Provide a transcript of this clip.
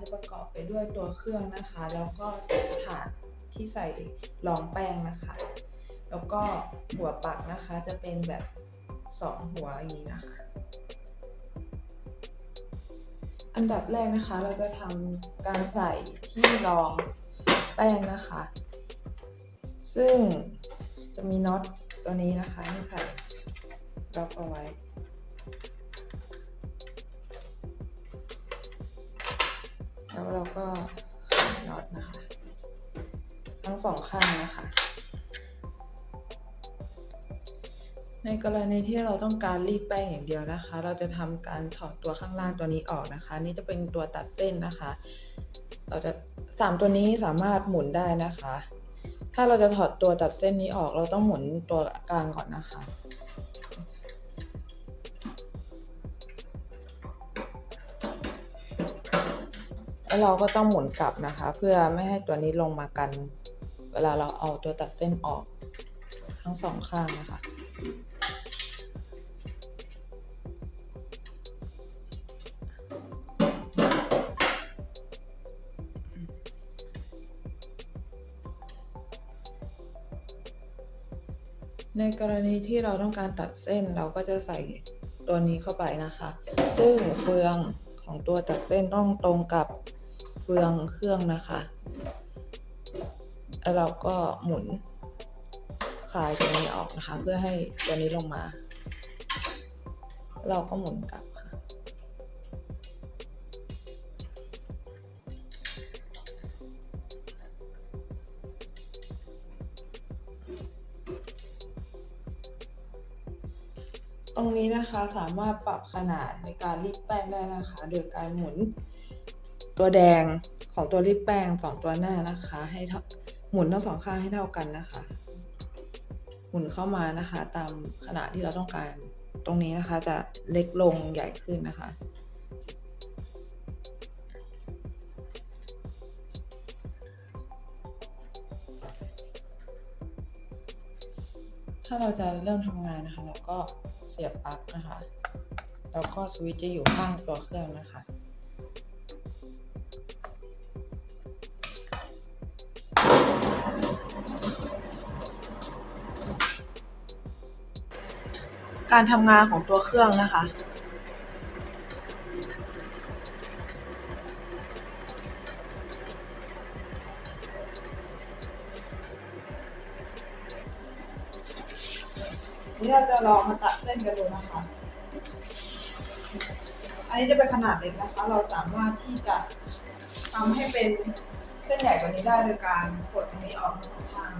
จะประกอบไปด้วยตัวเครื่องนะคะ แล้วก็ถาดที่ใส่รองแป้งนะคะ แล้วก็หัวปักนะคะจะเป็นแบบสองหัวอย่างนี้นะคะ อันดับแรกนะคะเราจะทำการใส่ที่รองแป้งนะคะ ซึ่งจะมีน็อตตัวนี้นะคะที่ใส่ล็อกเอาไว้ แล้วเราก็น็อตนะคะ ทั้งสองข้างนะคะ ในกรณีที่เราต้องการรีดแป้งอย่างเดียวนะคะ เราจะทำการถอดตัวข้างล่างตัวนี้ออกนะคะ นี่จะเป็นตัวตัดเส้นนะคะ เราจะสามตัวนี้สามารถหมุนได้นะคะ ถ้าเราจะถอดตัวตัดเส้นนี้ออก เราต้องหมุนตัวกลางก่อนนะคะ แล้วเราก็ต้องหมุนกลับนะคะ เพื่อไม่ให้ตัวนี้ลงมากัน เวลาเราเอาตัวตัดเส้นออกทั้งสองข้างนะคะในกรณีที่เราต้องการตัดเส้นเราก็จะใส่ตัวนี้เข้าไปนะคะ ซึ่งเฟืองของตัวตัดเส้นต้องตรงกับ เฟืองเครื่องนะคะแล้วเราก็หมุนคลายตัวนี้ออกนะคะ เพื่อให้ตัวนี้ลงมา เราก็หมุนกลับค่ะตรงนี้นะคะสามารถปรับขนาดในการรีดแป้งได้นะคะ โดยการหมุน ตัวแดงของตัวรีดแป้งสองตัวหน้านะคะ ให้หมุนทั้งสองข้างให้เท่ากันนะคะ หมุนเข้ามานะคะ ตามขนาดที่เราต้องการตรงนี้นะคะจะเล็กลงใหญ่ขึ้นนะคะ ถ้าเราจะเริ่มทำงานนะคะ เราก็เสียบปลั๊กนะคะ แล้วก็สวิตช์จะอยู่ข้างตัวเครื่องนะคะ การทำงานของตัวเครื่องนะคะ นี่เราจะลองมาตัดเส้นกันดูนะคะ อันนี้จะเป็นขนาดเล็กนะคะ เราสามารถที่จะทำให้เป็นเส้นใหญ่กว่านี้ได้โดยการกดตรงนี้ออกทั้งสอง